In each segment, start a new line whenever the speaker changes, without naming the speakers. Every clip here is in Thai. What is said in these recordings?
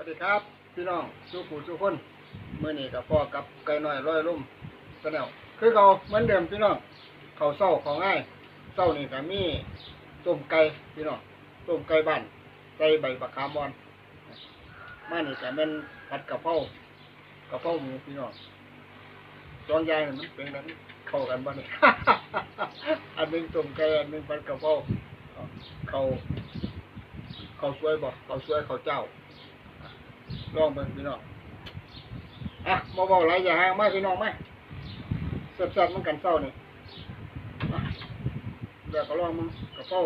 วัสดีครับ พี่น้องสู้ผู้สู้คนเมื่อนี้กับพ่อกับไก่น้อยร้อยลุ่มสแนวคือเขาเหมือนเดิมพี่น้องเขาเศร้าของง่ายเศร้านี่ก็มีต้มไก่พี่น้องต้มไก่บ้านใส่ใบบักขามบอนมานี่ก็เป็นผัดกะเพรากะเพราหมูพี่น้องสองยางนี่มันเป็นกันเข้ากันบ้านี่อันหนึงต้มไก่อันหนึงผัดกะเพราเขาเขาวสวยบ่เขาวสวยเขาเจ้า ลองเบิ่งพี่น้องอะมาบอกหลายอย่างมาพี่น้องมาแซ่บๆมันกันเศร้านี่อะเดี๋ยวก็ลองมึงกระเป๋า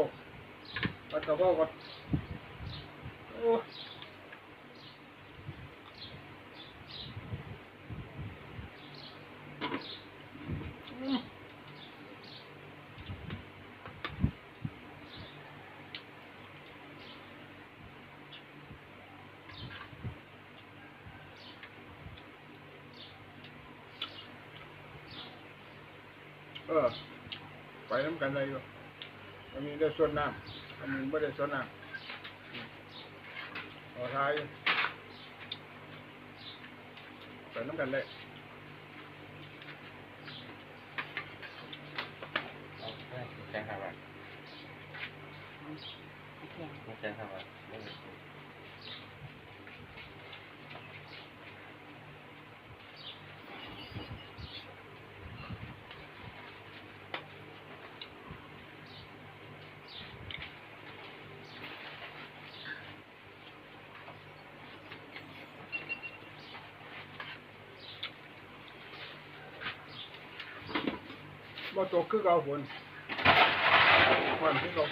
ปัดกระเป๋าก่อนโอ้ เออ ไปน้ำกันเลยอยู่อันนี้ได้ส่วนน้ำอันนี้ไม่ได้ส่วนน้ำอืมเอาท้ายอยู่ไปน้ำกันเลย
เอาได้แจ้งครับว่าแจ้งครับว่า
บ่ตกคือเก่าฝนฝนคือเก่า